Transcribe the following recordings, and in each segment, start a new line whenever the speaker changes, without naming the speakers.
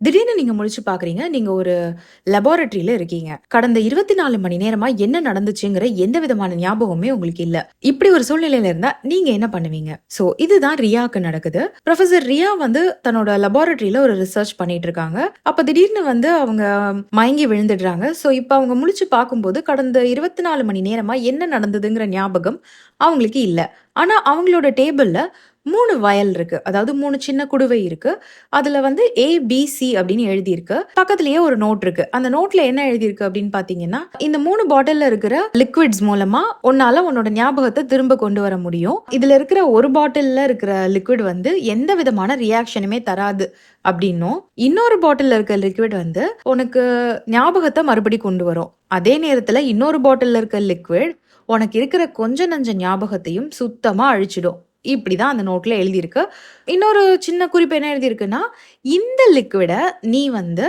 திடீர்னு நீங்க முழிச்சு பார்க்குறீங்க. நீங்க ஒரு லெபார்டரியில இருக்கீங்க. கடந்த 24 மணி நேரமா என்ன நடந்துச்சுங்கிற எந்த விதமான ஞாபகமுமே உங்களுக்கு இல்ல. இப்படி ஒரு சூழ்நிலையில இருந்தா நீங்க என்ன பண்ணுவீங்க? ஸோ இதுதான் ரியாக்கு நடக்குது. ப்ரொஃபசர் ரியா வந்து தன்னோட லெபார்டரியில ஒரு ரிசர்ச் பண்ணிட்டு இருக்காங்க. அப்ப திடீர்னு வந்து அவங்க மயங்கி விழுந்துடுறாங்க. ஸோ இப்ப அவங்க முழிச்சு பார்க்கும்போது கடந்த 24 மணி நேரமா என்ன நடந்ததுங்கிற ஞாபகம் அவங்களுக்கு இல்ல. ஆனா அவங்களோட டேபிள்ல மூணு வயல் இருக்கு. அதாவது மூணு சின்ன குடுவை இருக்கு. அதுல வந்து ஏ, பி, சி அப்படின்னு எழுதியிருக்கு. பக்கத்துலயே ஒரு நோட் இருக்கு. அந்த நோட்ல என்ன எழுதியிருக்கு அப்படின்னு பார்த்தீங்கன்னா, இந்த மூணு பாட்டில்ல இருக்கிற லிக்விட்ஸ் மூலமா உன்னால உன்னோட ஞாபகத்தை திரும்ப கொண்டு வர முடியும். இதுல இருக்கிற ஒரு பாட்டில்ல இருக்கிற லிக்விட் வந்து எந்த விதமான ரியாக்ஷனுமே தராது அப்படின்னும், இன்னொரு பாட்டில்ல இருக்கிற லிக்விட் வந்து உனக்கு ஞாபகத்தை மறுபடி கொண்டு வரும். அதே நேரத்துல இன்னொரு பாட்டில்ல இருக்கிற லிக்விட் உனக்கு இருக்கிற கொஞ்ச நஞ்ச ஞாபகத்தையும் சுத்தமா அழிச்சிடும். இப்படி தான் அந்த நோட்டில் எழுதியிருக்கு. இன்னொரு சின்ன குறிப்பு என்ன எழுதியிருக்குன்னா, இந்த லிக்விடை நீ வந்து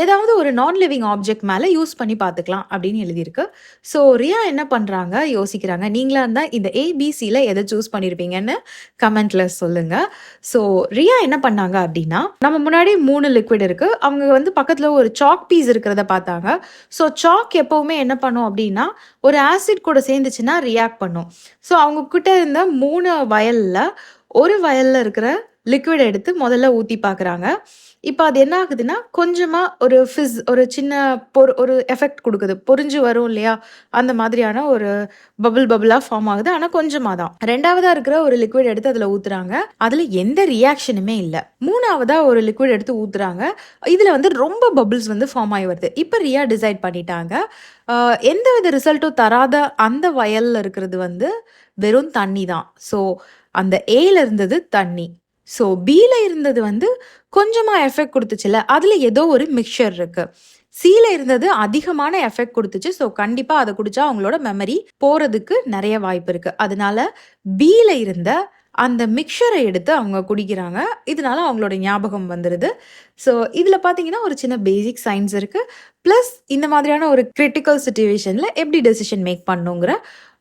ஏதாவது ஒரு நான் லிவிங் ஆப்ஜெக்ட் மேலே யூஸ் பண்ணி பார்த்துக்கலாம் அப்படின்னு எழுதியிருக்கு. ஸோ ரியா என்ன பண்ணுறாங்க யோசிக்கிறாங்க. நீங்களா இருந்தால் இந்த ஏபிசியில் எதை சூஸ் பண்ணியிருப்பீங்கன்னு கமெண்ட்டில் சொல்லுங்கள் ஸோ ரியா என்ன பண்ணாங்க அப்படின்னா, நம்ம முன்னாடி மூணு லிக்விட் இருக்குது அவங்க வந்து பக்கத்தில் ஒரு சாக் பீஸ் இருக்கிறத பார்த்தாங்க. ஸோ சாக் எப்போவுமே என்ன பண்ணும் அப்படின்னா, ஒரு ஆசிட் கூட சேர்ந்துச்சுன்னா ரியாக்ட் பண்ணும். ஸோ அவங்க கிட்ட இருந்த 3 வயலில் ஒரு வயல்ல இருக்கிற லிக்விட் எடுத்து முதல்ல ஊற்றி பார்க்குறாங்க. இப்போ அது என்ன ஆகுதுன்னா, கொஞ்சமாக ஒரு ஃபிஸ் ஒரு சின்ன பொரு ஒரு எஃபெக்ட் கொடுக்குது பொறிஞ்சு வரும் இல்லையா? அந்த மாதிரியான ஒரு பபுள் பபுளாக ஃபார்ம் ஆகுது. ஆனால் கொஞ்சமாக தான். ரெண்டாவதாக இருக்கிற ஒரு லிக்விட் எடுத்து அதில் ஊற்றுறாங்க அதில் எந்த ரியாக்ஷனுமே இல்லை மூணாவதாக ஒரு லிக்விட் எடுத்து ஊற்றுறாங்க இதில் வந்து ரொம்ப பபுள்ஸ் வந்து ஃபார்ம் ஆகி வருது. இப்போ ரியா டிசைட் பண்ணிட்டாங்க. எந்த வித ரிசல்ட்டும் தராத அந்த வயல்ல இருக்கிறது வந்து வெறும் தண்ணி தான். ஸோ அந்த ஏல இருந்தது தண்ணி. ஸோ பில இருந்தது வந்து கொஞ்சமாக எஃபெக்ட் கொடுத்துச்சுல அதில் ஏதோ ஒரு மிக்ஸ்சர் இருக்கு. சீல இருந்தது அதிகமான எஃபெக்ட் கொடுத்துச்சு ஸோ கண்டிப்பாக அதை குடிச்சா அவங்களோட மெமரி போறதுக்கு நிறைய வாய்ப்பு இருக்கு. அதனால பில இருந்த அந்த மிக்சரை எடுத்து அவங்க குடிக்கிறாங்க. இதனால அவங்களோட ஞாபகம் வந்துடுது ஸோ இதில் பார்த்தீங்கன்னா, ஒரு சின்ன பேசிக் சயின்ஸ் இருக்குது ப்ளஸ் இந்த மாதிரியான ஒரு கிரிட்டிக்கல் சுச்சுவேஷனில் எப்படி டெசிஷன் மேக் பண்ணணுங்கிற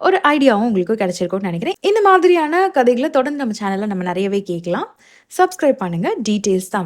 ஒரு ஐடியாவும் உங்களுக்கு கிடச்சிருக்கும்னு நினைக்கிறேன் இந்த மாதிரியான கதைகளை தொடர்ந்து நம்ம சேனலில் நம்ம நிறையவே கேட்கலாம். சப்ஸ்கிரைப் பண்ணுங்க. டீட்டெயில்ஸ் தான்